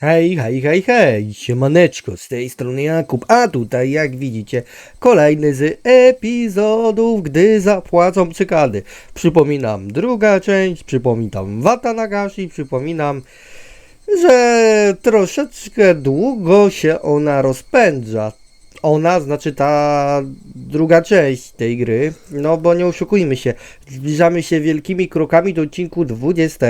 Hej, hej, hej, hej, siemaneczko, z tej strony Jakub, a tutaj jak widzicie kolejny z epizodów, gdy zapłacą cykady. Przypominam, druga część, przypominam Wata Nagashi, przypominam, że troszeczkę długo się ona rozpędza. Ona, znaczy ta druga część tej gry, no bo nie oszukujmy się, zbliżamy się wielkimi krokami do odcinku 20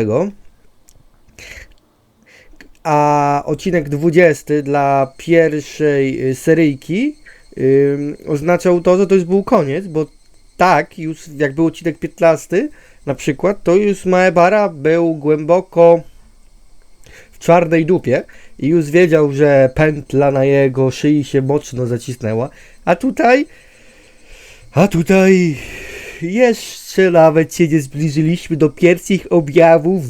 a odcinek 20 dla pierwszej y, seryjki oznaczał to, że to już był koniec, bo tak, już jak był odcinek 15 na przykład, to już Maebara był głęboko w czarnej dupie i już wiedział, że pętla na jego szyi się mocno zacisnęła, a tutaj a tutaj jeszcze nawet się nie zbliżyliśmy do pierwszych objawów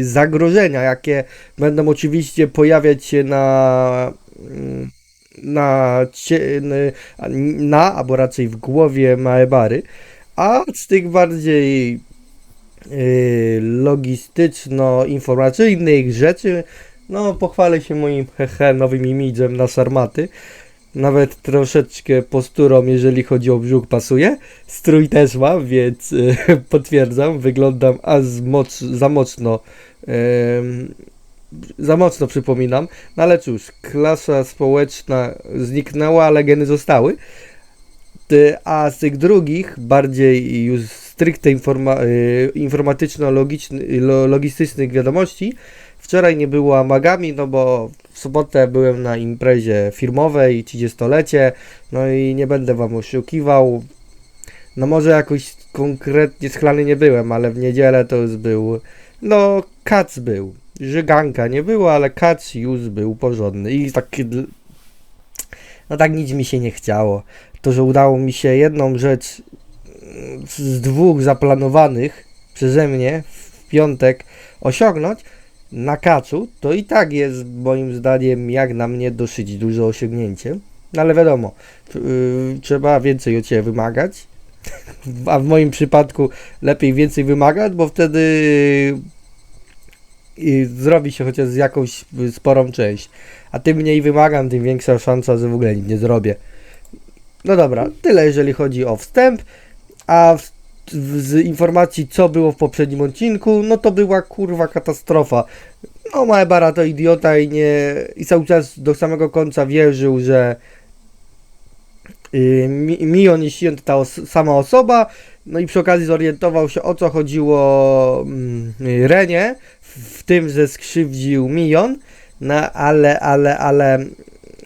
zagrożenia, jakie będą oczywiście pojawiać się na mm, na, na albo raczej w głowie Maebary, a z tych bardziej y, logistyczno-informacyjnych rzeczy, no pochwalę się moim hehe nowym imidżem na sarmaty. Nawet troszeczkę posturą, jeżeli chodzi o brzuch, pasuje. Strój też mam, więc y, potwierdzam. Wyglądam aż moc, za mocno. em, za mocno przypominam. No ale cóż, klasa społeczna zniknęła, ale geny zostały. Ty- A z tych drugich, bardziej już stricte informa- y, informatyczno-logistycznych wiadomości, wczoraj nie było Amagami, no bo w sobotę byłem na imprezie firmowej, 30-lecie, no i nie będę wam oszukiwał. No może jakoś konkretnie schlany nie byłem, ale w niedzielę to już był, no kac był. Żyganka nie było, ale kac już był porządny i tak, no tak nic mi się nie chciało. To, że udało mi się jedną rzecz mm, z dwóch zaplanowanych przeze mnie w piątek osiągnąć, na kacu, to i tak jest moim zdaniem jak na mnie dosyć duże osiągnięcie. No ale wiadomo, yy, trzeba więcej od Ciebie wymagać, a w moim przypadku lepiej więcej wymagać, bo wtedy yy, zrobi się chociaż jakąś yy, sporą część. A tym mniej wymagam, tym większa szansa, że w ogóle nic nie zrobię. No dobra, tyle jeżeli chodzi o wstęp, a w w- z informacji, co było w poprzednim odcinku, no to była kurwa katastrofa. No, Maebara to idiota i nie. i cały czas do samego końca wierzył, że yy, Mi- Mion i Shion to ta os- sama osoba. No i przy okazji zorientował się o co chodziło mm, Renie, w, w tym, że skrzywdził Mion. No ale, ale, ale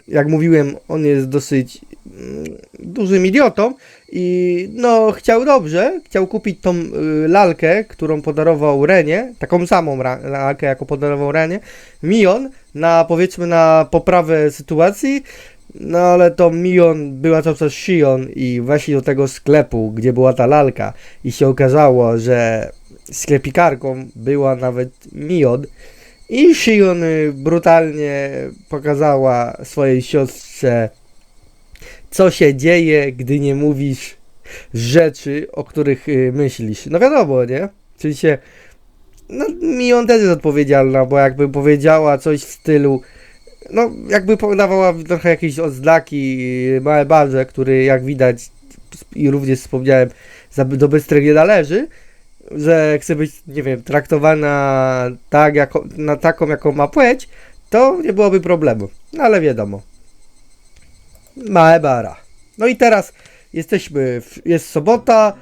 jak mówiłem, on jest dosyć mm, dużym idiotą i no chciał dobrze, chciał kupić tą y, lalkę, którą podarował Renie, taką samą lalkę, jaką podarował Renie, Mion, na powiedzmy na poprawę sytuacji, no ale to Mion była cały czas Shion i weszli do tego sklepu, gdzie była ta lalka. I się okazało, że sklepikarką była nawet Mion. I Shion y, brutalnie pokazała swojej siostrze co się dzieje, gdy nie mówisz rzeczy, o których y, myślisz. No wiadomo, nie? W sensie, no mi on też jest odpowiedzialna, bo jakby powiedziała coś w stylu, no jakby podawała trochę jakieś oznaki y, małe barze, który jak widać i również wspomniałem, do bystrych nie należy, że chce być, nie wiem, traktowana tak, jako, na taką, jaką ma płeć, to nie byłoby problemu. No ale wiadomo. Maebara. No i teraz jesteśmy, w, jest sobota,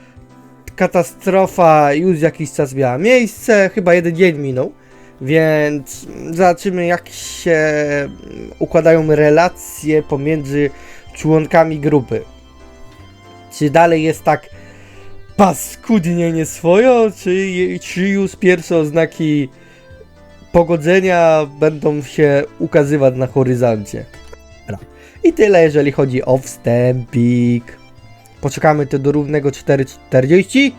katastrofa już jakiś czas miała miejsce, chyba jeden dzień minął, więc zobaczymy jak się układają relacje pomiędzy członkami grupy. Czy dalej jest tak paskudnie nieswojo, czy, czy już pierwsze oznaki pogodzenia będą się ukazywać na horyzoncie? I tyle, jeżeli chodzi o wstępik. Poczekamy to do równego 4.40.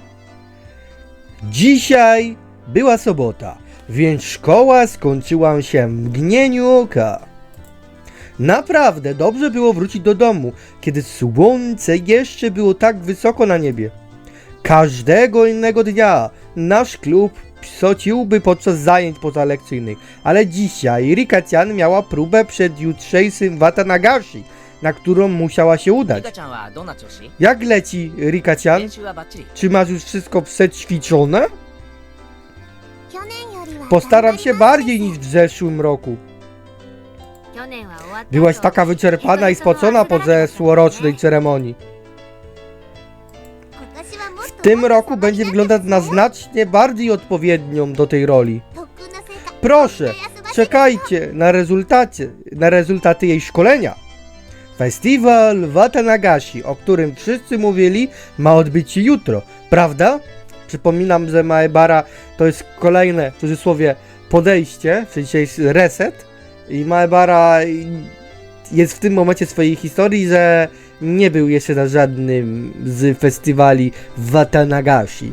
Dzisiaj była sobota, więc szkoła skończyła się w mgnieniu oka. Naprawdę dobrze było wrócić do domu, kiedy słońce jeszcze było tak wysoko na niebie. Każdego innego dnia nasz klub psociłby podczas zajęć pozalekcyjnych. Ale dzisiaj Rika miała próbę przed jutrzejszym Watanagashi, na którą musiała się udać. Jak leci Rika Czy masz już wszystko przećwiczone? Postaram się bardziej niż w zeszłym roku. Byłaś taka wyczerpana i spocona po zeszłorocznej ceremonii tym roku będzie wyglądać na znacznie bardziej odpowiednią do tej roli. Proszę, czekajcie na rezultacie, na rezultaty jej szkolenia. Festiwal Watanagashi, o którym wszyscy mówili, ma odbyć się jutro, prawda? Przypominam, że Maebara to jest kolejne, w cudzysłowie, podejście, czyli dzisiaj jest reset. I Maebara jest w tym momencie swojej historii, że nie był jeszcze na żadnym z festiwali w Watanagashi.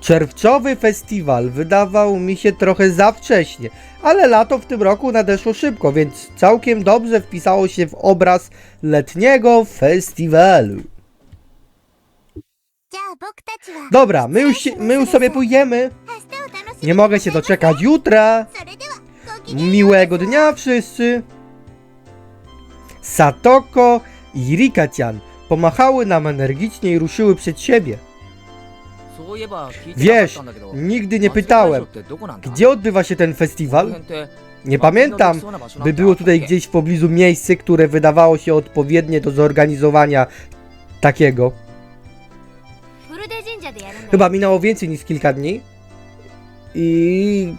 Czerwcowy festiwal wydawał mi się trochę za wcześnie, ale lato w tym roku nadeszło szybko, więc całkiem dobrze wpisało się w obraz letniego festiwalu. Dobra, my już, my już sobie pójdziemy. Nie mogę się doczekać jutra. Miłego dnia wszyscy. Satoko i Rikacian pomachały nam energicznie i ruszyły przed siebie. Wiesz, nigdy nie pytałem, gdzie odbywa się ten festiwal? Nie pamiętam, by było tutaj gdzieś w pobliżu miejsce, które wydawało się odpowiednie do zorganizowania takiego. Chyba minęło więcej niż kilka dni. I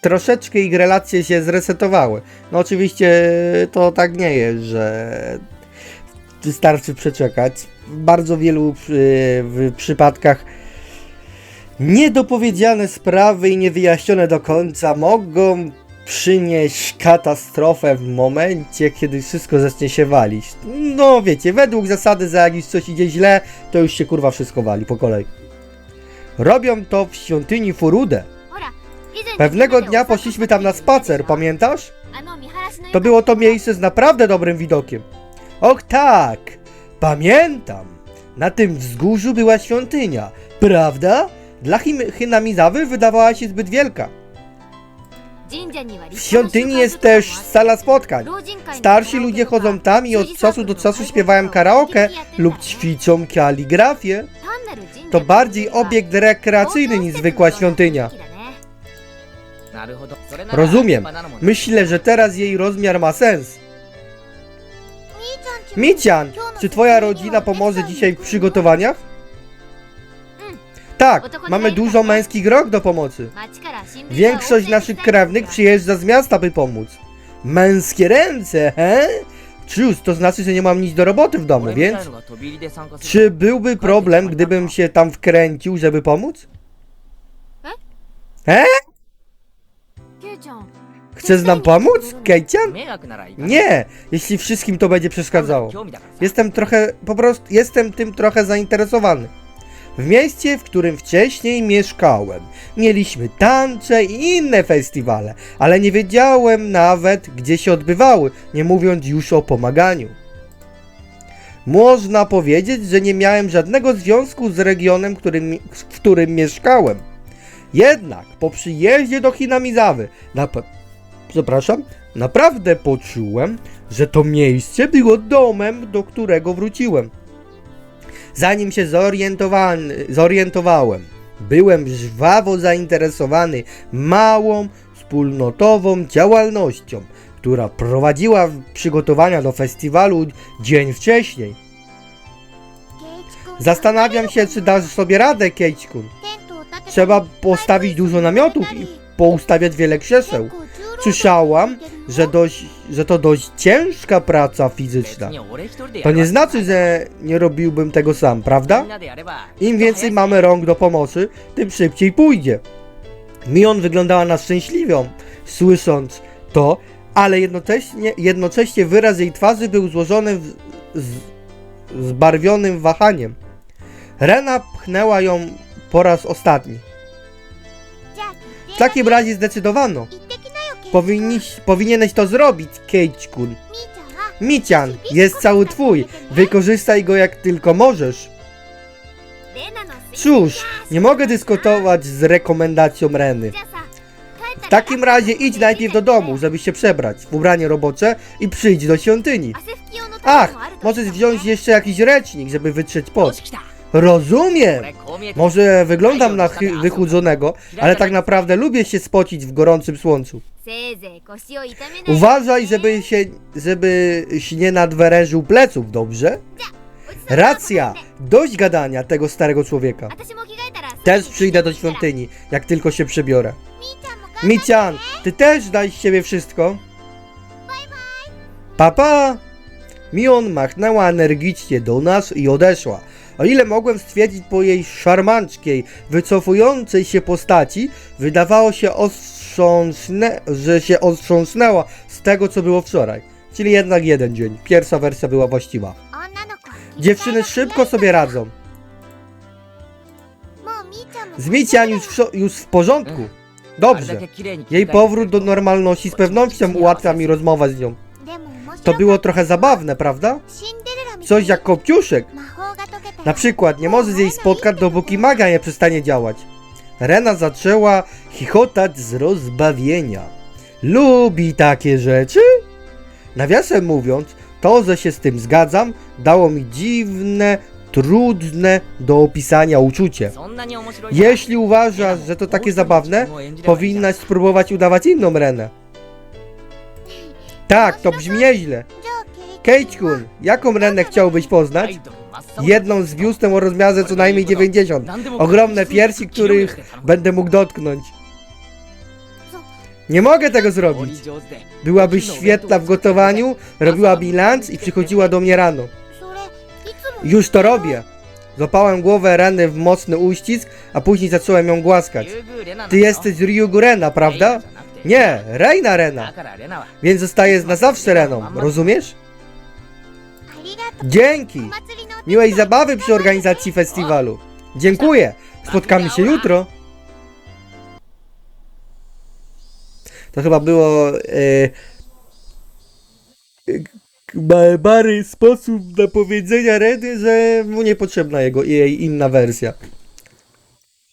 troszeczkę ich relacje się zresetowały. No oczywiście to tak nie jest, że wystarczy przeczekać. W bardzo wielu przy, w przypadkach niedopowiedziane sprawy i niewyjaśnione do końca mogą przynieść katastrofę w momencie, kiedy wszystko zacznie się walić. No wiecie, według zasady, że jak już coś idzie źle, to już się kurwa wszystko wali po kolei. Robią to w świątyni Furude. Pewnego dnia poszliśmy tam na spacer, pamiętasz? To było to miejsce z naprawdę dobrym widokiem. Och tak, pamiętam. Na tym wzgórzu była świątynia, prawda? Dla Hinamizawy wydawała się zbyt wielka. W świątyni jest też sala spotkań. Starsi ludzie chodzą tam i od czasu do czasu śpiewają karaoke lub ćwiczą kaligrafię. To bardziej obiekt rekreacyjny niż zwykła świątynia. Rozumiem. Myślę, że teraz jej rozmiar ma sens. Mician, czy twoja rodzina pomoże dzisiaj w przygotowaniach? Tak, mamy dużo męskich rok do pomocy. Większość naszych krewnych przyjeżdża z miasta, by pomóc. Męskie ręce, he? Cius, to znaczy, że nie mam nic do roboty w domu, więc... Czy byłby problem, gdybym się tam wkręcił, żeby pomóc? He? Chcesz nam pomóc, Kejcian? Nie! Jeśli wszystkim to będzie przeszkadzało. Jestem trochę, po prostu, jestem tym trochę zainteresowany. W mieście, w którym wcześniej mieszkałem, mieliśmy tancze i inne festiwale, ale nie wiedziałem nawet, gdzie się odbywały, nie mówiąc już o pomaganiu. Można powiedzieć, że nie miałem żadnego związku z regionem, którym, w którym mieszkałem. Jednak po przyjeździe do Hinamizawy, nap- przepraszam, naprawdę poczułem, że to miejsce było domem, do którego wróciłem. Zanim się zorientowałem, byłem żwawo zainteresowany małą, wspólnotową działalnością, która prowadziła przygotowania do festiwalu dzień wcześniej. Zastanawiam się, czy dasz sobie radę, Keichkun. Trzeba postawić dużo namiotów i poustawiać wiele krzeseł. Słyszałam, że, dość, że to dość ciężka praca fizyczna. To nie znaczy, że nie robiłbym tego sam, prawda? Im więcej mamy rąk do pomocy, tym szybciej pójdzie. Mion wyglądała na szczęśliwą, słysząc to, ale jednocześnie, jednocześnie wyraz jej twarzy był złożony w, z, zbarwionym wahaniem. Rena pchnęła ją po raz ostatni. W takim razie zdecydowano. Powinniś, powinieneś to zrobić, Keiichi-kun. Mician jest cały twój. Wykorzystaj go jak tylko możesz. Cóż, nie mogę dyskutować z rekomendacją Reny. W takim razie idź najpierw do domu, żeby się przebrać w ubranie robocze i przyjdź do świątyni. Ach, możesz wziąć jeszcze jakiś ręcznik, żeby wytrzeć pot. Rozumiem! Może wyglądam na wychudzonego, ale tak naprawdę lubię się spocić w gorącym słońcu. Uważaj, żeby się, żebyś nie nadwerężył pleców, dobrze? Racja! Dość gadania tego starego człowieka. Też przyjdę do świątyni, jak tylko się przebiorę. Mician, ty też daj z siebie wszystko. Papa! Mion machnęła energicznie do nas i odeszła. O ile mogłem stwierdzić po jej szarmanckiej, wycofującej się postaci, wydawało się że się ostrząsnęła z tego, co było wczoraj. Czyli jednak jeden dzień. Pierwsza wersja była właściwa. Dziewczyny szybko sobie radzą. Z Mician już, w- już w porządku. Dobrze. Jej powrót do normalności z pewnością ułatwia mi rozmowę z nią. To było trochę zabawne, prawda? Coś jak kopciuszek. Na przykład nie może z jej spotkać, dopóki magia nie przestanie działać. Rena zaczęła chichotać z rozbawienia. Lubi takie rzeczy? Nawiasem mówiąc, to, że się z tym zgadzam, dało mi dziwne, trudne do opisania uczucie. Jeśli uważasz, że to takie zabawne, powinnaś spróbować udawać inną Renę. Tak, to brzmi nieźle. Kate-kun, jaką Renę chciałbyś poznać? Jedną z biustem o rozmiarze co najmniej 90. Ogromne piersi, których będę mógł dotknąć. Nie mogę tego zrobić. Byłaby świetna w gotowaniu, robiła bilans i przychodziła do mnie rano. Już to robię. Złapałem głowę Reny w mocny uścisk, a później zacząłem ją głaskać. Ty jesteś Ryugu Rena, prawda? Nie, Reina Rena. Więc zostajesz na zawsze Reną, rozumiesz? Dzięki! Miłej zabawy przy organizacji festiwalu. Dziękuję. Spotkamy się jutro. To chyba było. E, e, e, yy, bary sposób na powiedzenia Redy, że mu niepotrzebna jego jej inna wersja.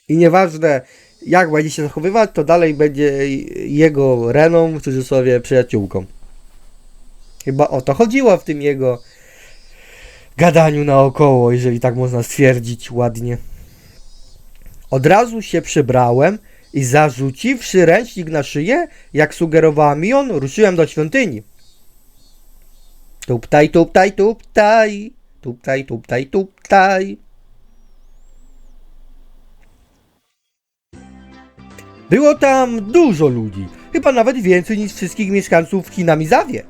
I nieważne jak będzie się zachowywać, to dalej będzie jego Reną, w cudzysłowie, przyjaciółką. Chyba o to chodziło w tym jego gadaniu naokoło, jeżeli tak można stwierdzić ładnie. Od razu się przybrałem i zarzuciwszy ręcznik na szyję, jak sugerowała Mion, ruszyłem do świątyni. Tuptaj, tuptaj, tuptaj, tuptaj, tuptaj, tuptaj. Było tam dużo ludzi, chyba nawet więcej niż wszystkich mieszkańców Hinamizawie.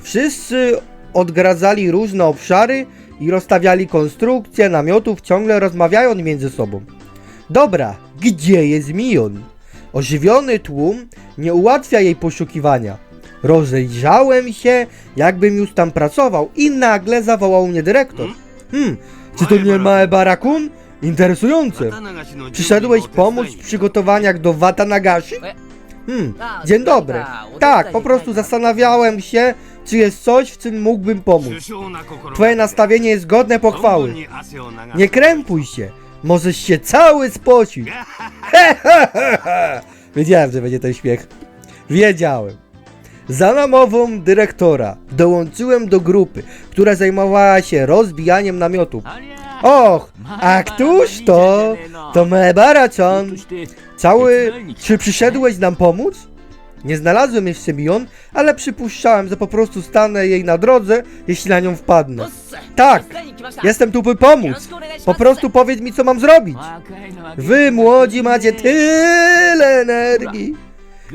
Wszyscy odgradzali różne obszary i rozstawiali konstrukcje namiotów, ciągle rozmawiając między sobą. Dobra, gdzie jest Mion? Ożywiony tłum nie ułatwia jej poszukiwania. Rozejrzałem się, jakbym już tam pracował i nagle zawołał mnie dyrektor. Hmm, czy to nie Maebarakun? Interesujące. Przyszedłeś pomóc w przygotowaniach do Watanagashi? Hmm, dzień dobry. Tak, po prostu zastanawiałem się, czy jest coś, w czym mógłbym pomóc. Twoje nastawienie jest godne pochwały. Nie krępuj się. Możesz się cały spocić. Wiedziałem, że będzie ten śmiech. Wiedziałem. Za namową dyrektora dołączyłem do grupy, która zajmowała się rozbijaniem namiotów. Och, a któż to? To Mebara-chan. Cały... Czy przyszedłeś nam pomóc? Nie znalazłem jeszcze Mion, ale przypuszczałem, że po prostu stanę jej na drodze, jeśli na nią wpadnę. Tak, jestem tu by pomóc. Po prostu powiedz mi, co mam zrobić. Wy młodzi macie tyle energii.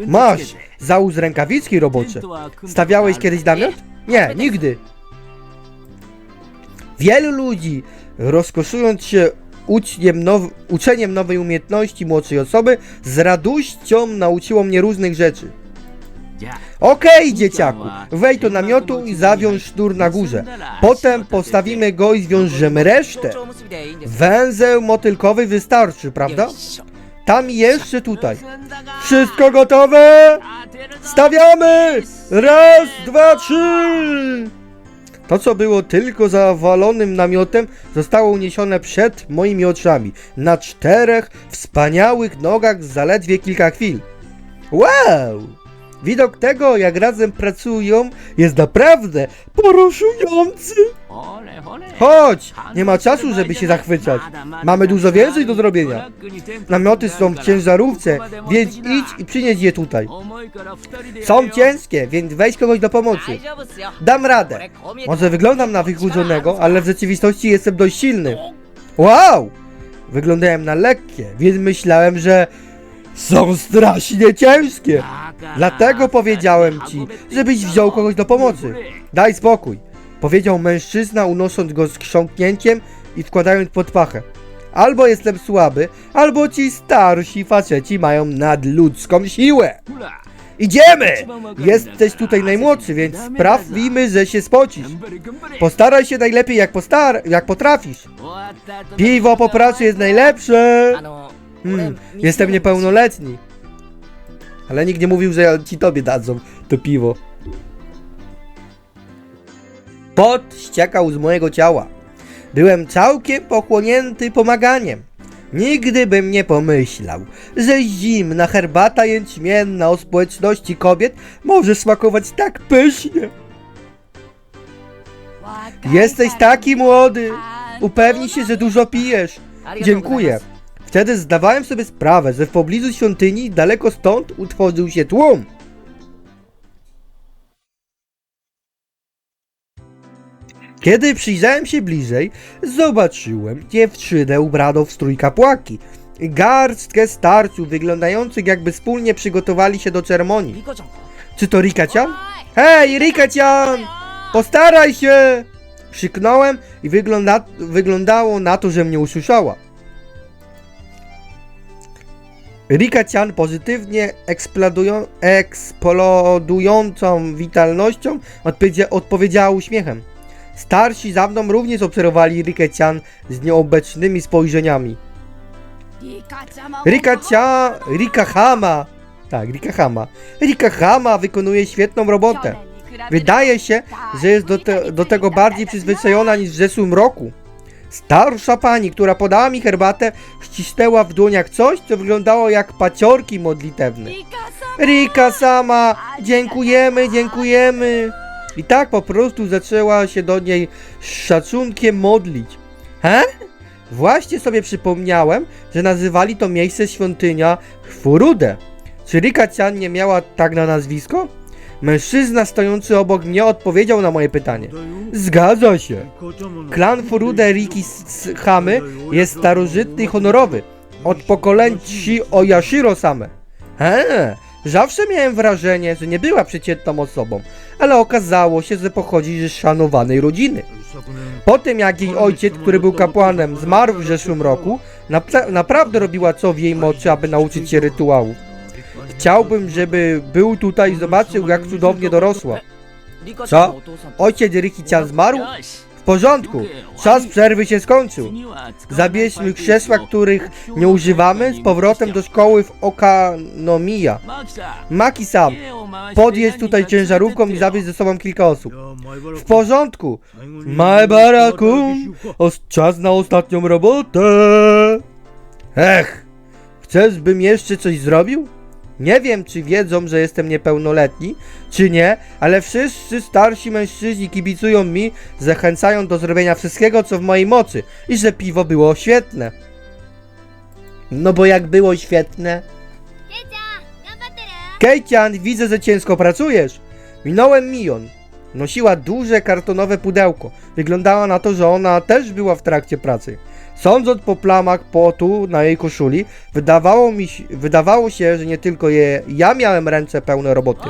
Masz, załóż rękawiczki robocze. Stawiałeś kiedyś namiot? Nie, nigdy. Wielu ludzi, rozkoszując się now, uczeniem nowej umiejętności młodszej osoby, z radością nauczyło mnie różnych rzeczy. Okej, dzieciaku, wejdź do namiotu i zawiąż sznur na górze. Potem postawimy go i zwiążemy resztę. Węzeł motylkowy wystarczy, prawda? Tam i jeszcze tutaj. Wszystko gotowe? Stawiamy! Raz, dwa, trzy! To, co było tylko zawalonym namiotem, zostało uniesione przed moimi oczami. Na czterech wspaniałych nogach zaledwie kilka chwil. Wow! Widok tego, jak razem pracują, jest naprawdę poruszujący. Chodź! Nie ma czasu, żeby się zachwycać. Mamy dużo więcej do zrobienia. Namioty są w ciężarówce, więc idź i przynieś je tutaj. Są ciężkie, więc weź kogoś do pomocy. Dam radę. Może wyglądam na wychudzonego, ale w rzeczywistości jestem dość silny. Wow! Wyglądałem na lekkie, więc myślałem, że są strasznie ciężkie. Dlatego powiedziałem ci, żebyś wziął kogoś do pomocy. Daj spokój powiedział mężczyzna, unosząc go z krząknięciem i wkładając pod pachę. Albo jestem słaby, albo ci starsi faceci mają nadludzką siłę. Idziemy! Jesteś tutaj najmłodszy, więc sprawimy, że się spocisz. Postaraj się najlepiej jak, postar jak potrafisz. Piwo po pracy jest najlepsze. Hmm, jestem niepełnoletni. Ale nikt nie mówił, że ci tobie dadzą to piwo. Pot ściekał z mojego ciała. Byłem całkiem pochłonięty pomaganiem. Nigdy bym nie pomyślał, że zimna herbata jęczmienna o społeczności kobiet może smakować tak pysznie. Jesteś taki młody. Upewnij się, że dużo pijesz. Dziękuję. Wtedy zdawałem sobie sprawę, że w pobliżu świątyni, daleko stąd, utworzył się tłum. Kiedy przyjrzałem się bliżej, zobaczyłem dziewczynę ubraną w strój kapłaki. Garstkę starców wyglądających jakby wspólnie przygotowali się do ceremonii. Czy to Rikacian? Hej, Rikacian! Postaraj się! Krzyknąłem i wygląda, wyglądało na to, że mnie usłyszała. Rikacian pozytywnie eksplodują, eksplodującą witalnością odpowiedzia, odpowiedziała uśmiechem. Starsi za mną również obserwowali Rika-cian z nieobecnymi spojrzeniami. Rika-cian, Rika-hama, tak, Rika-hama. Rika-hama wykonuje świetną robotę. Wydaje się, że jest do, te, do tego bardziej przyzwyczajona niż w zeszłym roku. Starsza pani, która podała mi herbatę, ścisnęła w dłoniach coś, co wyglądało jak paciorki modlitewne. Rika sama, dziękujemy, dziękujemy. I tak po prostu zaczęła się do niej z szacunkiem modlić. He? Właśnie sobie przypomniałem, że nazywali to miejsce świątynia Furude. Czy Rika Chan nie miała tak na nazwisko? Mężczyzna stojący obok mnie odpowiedział na moje pytanie. Zgadza się. Klan Furude Riki Hamy jest starożytny i honorowy. Od pokoleń Chi Oyashiro same. He, zawsze miałem wrażenie, że nie była przeciętną osobą, ale okazało się, że pochodzi z szanowanej rodziny. Po tym jak jej ojciec, który był kapłanem, zmarł w zeszłym roku, napra naprawdę robiła co w jej mocy, aby nauczyć się rytuału. Chciałbym, żeby był tutaj i zobaczył, jak cudownie dorosła. Co? Ojciec Rikicia zmarł? Porządku, czas przerwy się skończył. Zabierzmy krzesła, których nie używamy, z powrotem do szkoły w Okanomiya. Maki-sam, podjedź tutaj ciężarówką i zabierz ze sobą kilka osób. W porządku. Maebara-kun, os- czas na ostatnią robotę. Ech, chcesz, bym jeszcze coś zrobił? Nie wiem, czy wiedzą, że jestem niepełnoletni, czy nie, ale wszyscy starsi mężczyźni kibicują mi, zachęcają do zrobienia wszystkiego, co w mojej mocy i że piwo było świetne. No bo jak było świetne... Kejcian, widzę, że ciężko pracujesz. Minąłem milion. Nosiła duże kartonowe pudełko. Wyglądała na to, że ona też była w trakcie pracy. Sądząc po plamach potu na jej koszuli, wydawało mi wydawało się, że nie tylko je, ja miałem ręce pełne roboty.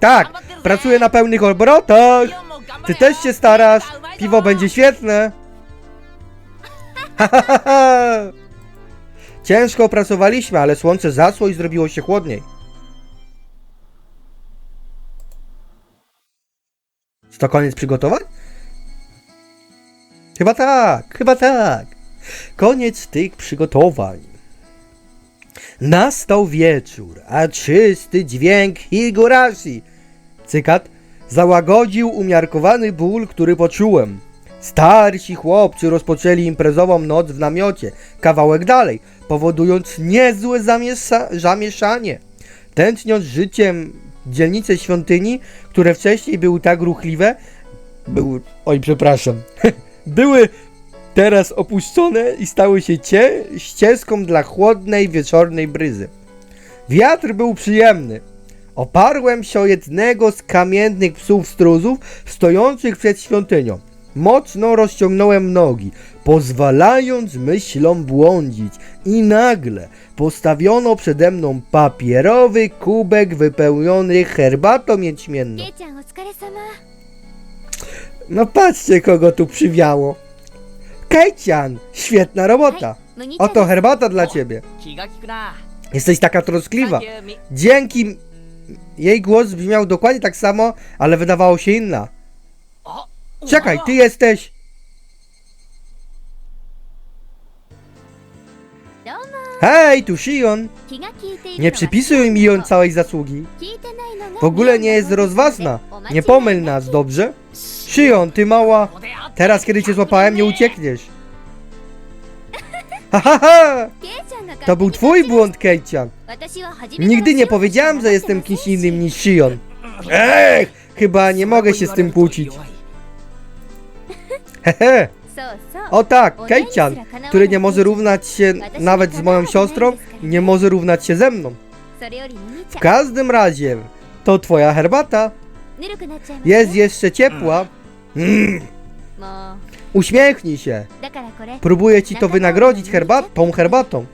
Tak, pracuję na pełnych obrotach. Ty też się starasz. Piwo będzie świetne. Ciężko pracowaliśmy, ale słońce zasło i zrobiło się chłodniej. Czy to koniec przygotowań? Chyba tak, chyba tak. Koniec tych przygotowań. Nastał wieczór, a czysty dźwięk higurashi. Cykat. załagodził umiarkowany ból, który poczułem. Starsi chłopcy rozpoczęli imprezową noc w namiocie, kawałek dalej, powodując niezłe zamiesza- zamieszanie. Tętniąc życiem dzielnice świątyni, które wcześniej były tak ruchliwe, były, oj przepraszam, były teraz opuszczone i stały się cie, ścieżką dla chłodnej wieczornej bryzy. Wiatr był przyjemny. Oparłem się o jednego z kamiennych psów struzów stojących przed świątynią. Mocno rozciągnąłem nogi, pozwalając myślom błądzić i nagle postawiono przede mną papierowy kubek wypełniony herbatą jęczmienną. No patrzcie kogo tu przywiało. Kejcian, świetna robota. Oto herbata dla ciebie. Jesteś taka troskliwa. Dzięki... Jej głos brzmiał dokładnie tak samo, ale wydawało się inna. Czekaj, ty jesteś... Hej, tu Shion! Nie przypisuj mi on całej zasługi. W ogóle nie jest rozważna. Nie pomyl nas, dobrze? Shion, ty mała. Teraz, kiedy cię złapałem, nie uciekniesz. Hahaha! To był twój błąd, Kejcian. Nigdy nie powiedziałam, że jestem kimś innym niż Shion. Ech, chyba nie mogę się z tym kłócić. Hehe. O tak, Kejcian, który nie może równać się nawet z moją siostrą, nie może równać się ze mną. W każdym razie, to twoja herbata. Jest jeszcze ciepła. Mm. Uśmiechnij się. Próbuję ci to wynagrodzić herbat tą herbatą.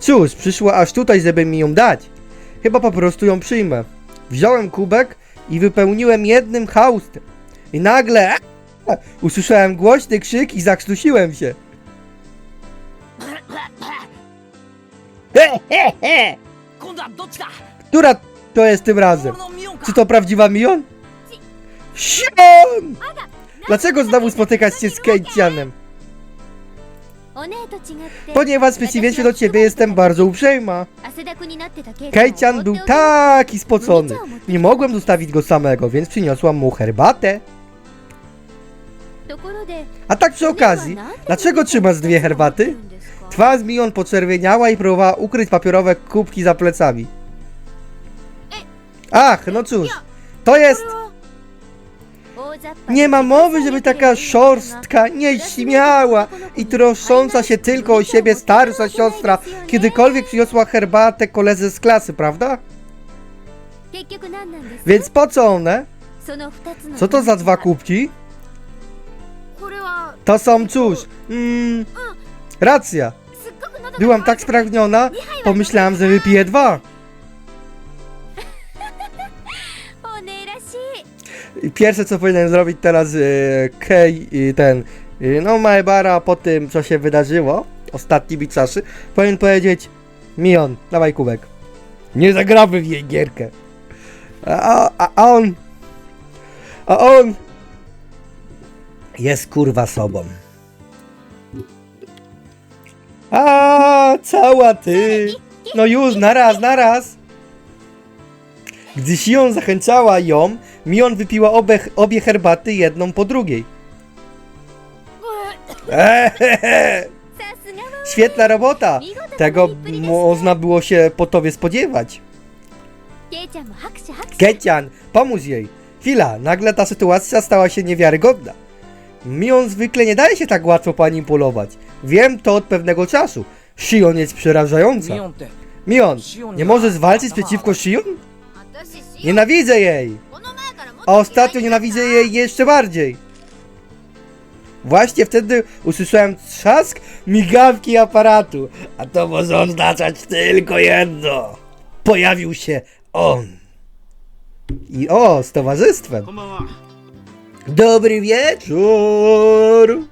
Cóż, przyszła aż tutaj, żeby mi ją dać. Chyba po prostu ją przyjmę. Wziąłem kubek i wypełniłem jednym haustem. I nagle usłyszałem głośny krzyk i zakrztusiłem się. Która to jest tym razem? Czy to prawdziwa Mion? Sion, Dlaczego znowu spotykać się z Kencianem? Ponieważ w przeciwieństwie do ciebie jestem bardzo uprzejma. Kejcian był taki spocony. Nie mogłem zostawić go samego, więc przyniosłam mu herbatę. A tak przy okazji, dlaczego trzymasz dwie herbaty? Twarz mi on poczerwieniała i próbowała ukryć papierowe kubki za plecami. Ach, no cóż, to jest nie ma mowy, żeby taka szorstka, nieśmiała i troszcząca się tylko o siebie starsza siostra kiedykolwiek przyniosła herbatę koledze z klasy, prawda? Więc po co one? Co to za dwa kubki? To są cóż, mm, racja. Byłam tak spragniona, pomyślałam, że wypiję dwa. Pierwsze co powinienem zrobić teraz e, Kej i ten, e, no Maebara po tym co się wydarzyło, ostatni biczaszy, powinien powiedzieć Mion, dawaj kubek. Nie zagramy w jej gierkę. A, a, a on, a on jest kurwa sobą. A cała ty. No już, naraz, naraz. Gdy Sion zachęcała ją, Mion wypiła obie, obie herbaty jedną po drugiej. Ehehe. Świetna robota! Tego można było się po tobie spodziewać. Kecian, pomóż jej! Chwila, nagle ta sytuacja stała się niewiarygodna. Mion zwykle nie daje się tak łatwo manipulować. Wiem to od pewnego czasu. Shion jest przerażająca. Mion, nie możesz walczyć przeciwko Shion? Nienawidzę jej! a ostatnio nienawidzę jej jeszcze bardziej. Właśnie wtedy usłyszałem trzask migawki aparatu, a to może oznaczać tylko jedno. Pojawił się on. I o, z towarzystwem. Dobry wieczór!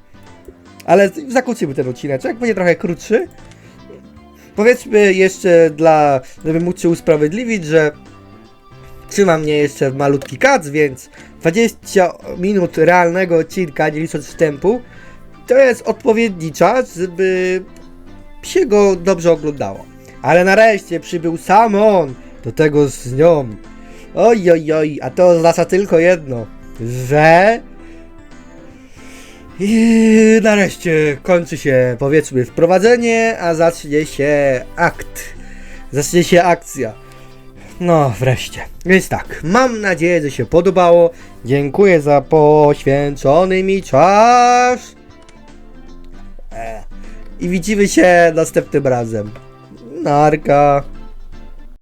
Ale zakłócimy ten odcineczek, będzie trochę krótszy. Powiedzmy jeszcze dla, żeby móc się usprawiedliwić, że trzyma mnie jeszcze malutki kac, więc 20 minut realnego odcinka, nie licząc wstępu, to jest odpowiedni czas, żeby się go dobrze oglądało. Ale nareszcie przybył sam on, do tego z nią. Oj, oj, oj, a to oznacza tylko jedno, że... I nareszcie kończy się, powiedzmy, wprowadzenie, a zacznie się akt. Zacznie się akcja. No, wreszcie. Więc tak, mam nadzieję, że się podobało. Dziękuję za poświęcony mi czas. E, I widzimy się następnym razem. Narka.